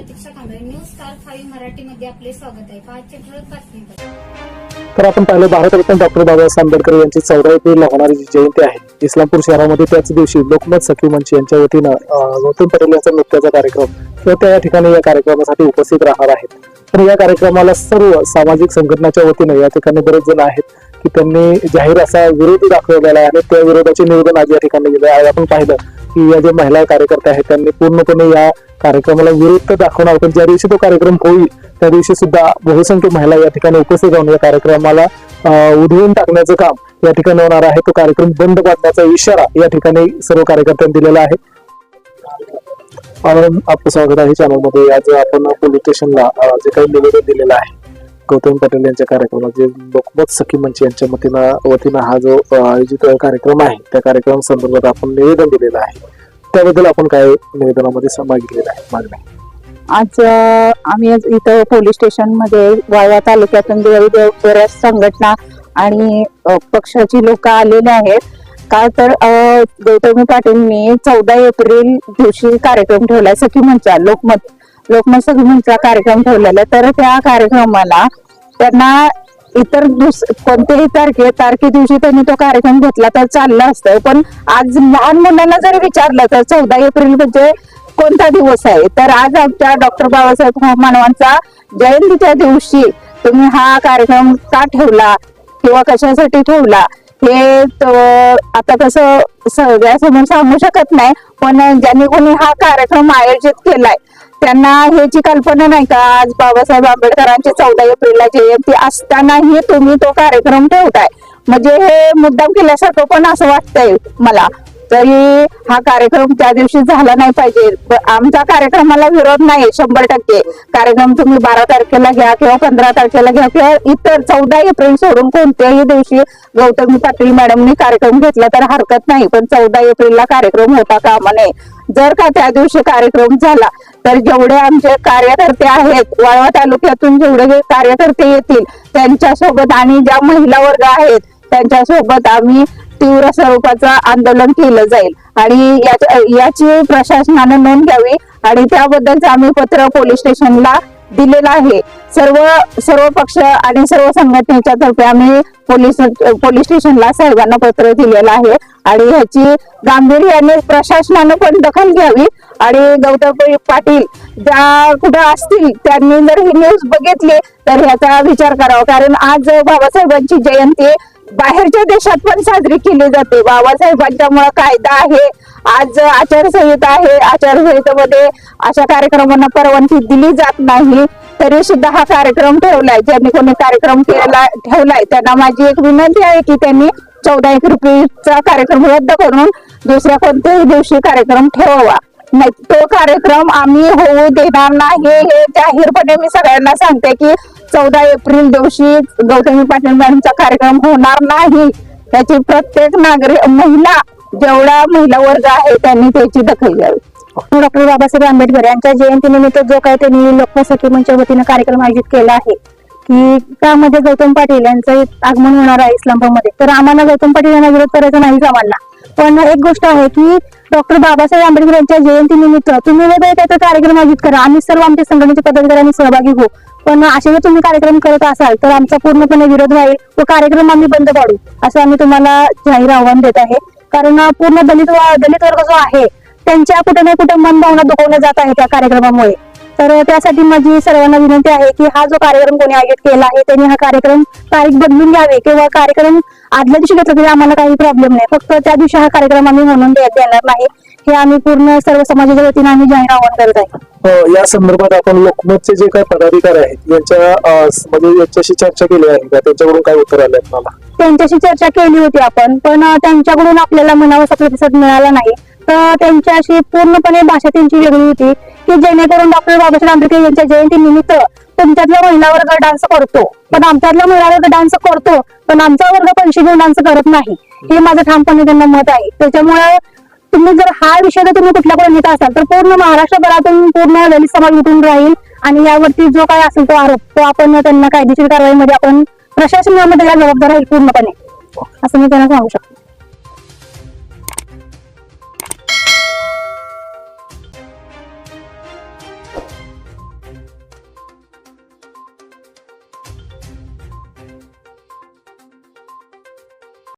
Pratiksha Kamble News Star Five आपले स्वागत आहे. ठळक तर आपण पाहिलं भारतरत्न डॉक्टर बाबासाहेब आंबेडकर यांची चौदा एप्रिलला होणारी जी जयंती आहे इस्लामपूर शहरामध्ये त्याच दिवशी लोकमत सखी मंच यांच्या वतीनं नूतन गौतम पटेल यांचा नृत्याचा कार्यक्रम किंवा त्या ठिकाणी या कार्यक्रमासाठी उपस्थित राहणार आहेत. तर या कार्यक्रमाला सर्व सामाजिक संघटनाच्या वतीनं या ठिकाणी बरेच जण आहेत की त्यांनी जाहीर असा विरोध दाखवलेला आहे आणि त्या विरोधाचे निवेदन आज या ठिकाणी दिलं आहे. आपण पाहिलं की या जे महिला कार्यकर्ते आहेत त्यांनी पूर्णपणे या कार्यक्रमाला विरोध दाखवणार. पण ज्या दिवशी तो कार्यक्रम होईल त्या दिवशी सुद्धा बहुसंख्य महिला या ठिकाणी उपस्थित राहून या कार्यक्रमाला उधळून टाकण्याचं काम या ठिकाणी होणार आहे. तो कार्यक्रम बंद पाडण्याचा इशारा या ठिकाणी सर्व कार्यकर्त्यांनी दिलेला आहे. आपलं स्वागत आहे चॅनलमध्ये आज आपण पोलीस स्टेशनला जे काही निवेदन दिलेलं आहे गौतम पटेल यांच्या कार्यक्रमात जे लोकमत सखी मंच यांच्या वतीनं वतीनं हा जो आयोजित कार्यक्रम आहे त्या कार्यक्रम संदर्भात आपण निवेदन दिलेलं आहे. त्याबद्दल आपण काय निवेदनामध्ये स- मागितलेलं आहे मागणी? आज आम्ही आज इथं पोलीस स्टेशनमध्ये वाळवा तालुक्यातून बऱ्याच संघटना आणि पक्षाची लोक आलेले आहेत. का तर गौतमी पाटीलनी चौदा एप्रिल दिवशी कार्यक्रम ठेवला सखी मंचा लोकमत लोकमत कार्यक्रम ठेवलेला तर त्या कार्यक्रमाला त्यांना इतर दुस कोणत्याही तारखे तारखे दिवशी त्यांनी तो कार्यक्रम घेतला तर चाललं असतं. पण आज लहान मुलांना जर विचारलं तर चौदा एप्रिल म्हणजे कोणता दिवस आहे? तर आज आमच्या डॉक्टर बाबासाहेब मानवांचा जयंतीच्या दिवशी तुम्ही हा कार्यक्रम का ठेवला किंवा कशासाठी ठेवला हे आता कसं सगळ्यासमोर सांगू शकत नाही. पण ज्यांनी कोणी हा कार्यक्रम आयोजित केलाय त्यांना ह्याची कल्पना नाही का आज बाबासाहेब आंबेडकरांची चौदा एप्रिलला जयंती असतानाही तुम्ही तो कार्यक्रम ठेवताय. म्हणजे हे मुद्दाम केल्यासारखं पण असं वाटतंय मला. तरी हा कार्यक्रम त्या दिवशी झाला नाही पाहिजे. आमचा कार्यक्रमाला विरोध नाही शंभर टक्के. कार्यक्रम तुम्ही बारा तारखेला घ्या किंवा पंधरा तारखेला घ्या किंवा इतर चौदा एप्रिल सोडून कोणत्याही दिवशी गौतमी पाटील मॅडमनी कार्यक्रम घेतला तर हरकत नाही. पण चौदा एप्रिलला कार्यक्रम होता कामा नये. जर का त्या दिवशी कार्यक्रम झाला तर जेवढे आमचे कार्यकर्ते आहेत वाळवा तालुक्यातून जेवढे कार्यकर्ते येतील त्यांच्यासोबत आणि ज्या महिला वर्ग आहेत त्यांच्यासोबत आम्ही तीव्र स्वरूपाचं आंदोलन केलं जाईल. आणि याची प्रशासनानं नोंद घ्यावी आणि त्याबद्दलच आम्ही पत्र पोलीस स्टेशनला दिलेलं आहे. सर्व सर्व पक्ष आणि सर्व संघटनेच्या तर्फे आम्ही पोलीस पोलीस स्टेशनला साहेबांना पत्र दिलेलं आहे. आणि ह्याची गांभीर्याने प्रशासनानं पण दखल घ्यावी. आणि गौतम पाटील ज्या कुठं असतील त्यांनी जर ही न्यूज बघितली तर ह्याचा विचार करावा. कारण आज बाबासाहेबांची जयंती बाहेरच्या देशात पण साजरी केली जाते. बाबासाहेबांच्यामुळे कायदा आहे. आज आचारसंहिता आहे. आचारसंहितेमध्ये अशा कार्यक्रमांना परवानगी दिली जात नाही. तरी सुद्धा हा कार्यक्रम ठेवलाय. ज्यांनी कोणी कार्यक्रम केला ठेवलाय त्यांना माझी एक विनंती आहे की त्यांनी चौदा एक रुपयेचा कार्यक्रम रद्द करून दुसऱ्या कोणत्याही दिवशी कार्यक्रम ठेवावा. नाही तो कार्यक्रम आम्ही होऊ देणार नाही. हे जाहीरपणे मी सगळ्यांना सांगते की चौदा एप्रिल दिवशी गौतमी पाटील मॅडमचा कार्यक्रम होणार नाही. त्याची प्रत्येक नागरिक महिला जेवढा महिला वर्ग आहे त्यांनी त्याची दखल घ्यावी. डॉक्टर बाबासाहेब आंबेडकर यांच्या जयंतीनिमित्त जो काही त्यांनी लोकमत मंचच्या वतीनं कार्यक्रम आयोजित केला आहे की त्यामध्ये गौतम पाटील यांचं आगमन होणार आहे इस्लामपूरमध्ये. तर आम्हाला गौतम पाटील यांना विरोध करायचा नाही आम्हाला पण एक गोष्ट आहे की डॉक्टर बाबासाहेब आंबेडकर यांच्या जयंतीनिमित्त तुम्ही वेगळे त्याचा कार्यक्रम आयोजित करा. आम्ही सर्व आमच्या संघटनेचे पदाधिकाऱ्यांनी सहभागी होऊ. पण असे जर तुम्ही कार्यक्रम करत असाल तर आमचा पूर्णपणे विरोध राहील व कार्यक्रम आम्ही बंद पाडू असं आम्ही तुम्हाला जाहीर आव्हान देत आहे. कारण पूर्ण दलित दलित वर्ग जो आहे त्यांच्या कुठे ना कुठे मन भावना दुखवल्या जात आहे त्या कार्यक्रमामुळे. तर त्यासाठी माझी सर्वांना विनंती आहे की हा जो कार्यक्रम कोणी आयोजित केला आहे त्यांनी हा कार्यक्रम तारीख बदलून घ्यावी किंवा कार्यक्रम आदल्या दिवशी घेतला तरी आम्हाला काही प्रॉब्लेम नाही. फक्त त्या दिवशी हा कार्यक्रम आम्ही म्हणून दे- देणार नाही. हे आम्ही पूर्ण सर्व समाजाच्या वतीने आम्ही जाहीर आवाहन करत आहे. या संदर्भात आपण लोकमतचे जे काही पदाधिकारी आहेत यांच्या म्हणजे यांच्याशी चर्चा केली आहे का? त्यांच्याकडून काय उत्तर आलं आपल्याला त्यांच्याशी चर्चा केली होती आपण पण त्यांच्याकडून आपल्याला म्हणावासा प्रतिसाद मिळाला नाही. तर त्यांच्याशी पूर्णपणे भाषा त्यांची वेगळी होती की जेणेकरून डॉक्टर बाबासाहेब आंबेडकर यांच्या जयंतीनिमित्त तुमच्यातला महिला वर्ग डान्स करतो. पण आमच्यातला महिला वर्ग डान्स करतो पण आमचा वर्ग पैसे घेऊन डान्स करत नाही. हे माझं ठामपणे त्यांना मत आहे. त्याच्यामुळे तुम्ही जर हा विषय जर तुम्ही कुठल्या पण असाल तर पूर्ण महाराष्ट्रभरातून पूर्ण दलित समाज उठून राहील आणि यावरती जो काय असेल तो आरोप तो आपण त्यांना कायदेशीर कारवाईमध्ये आपण प्रशासनामध्ये जबाबदार राहील पूर्णपणे. असं मी त्यांना सांगू शकतो.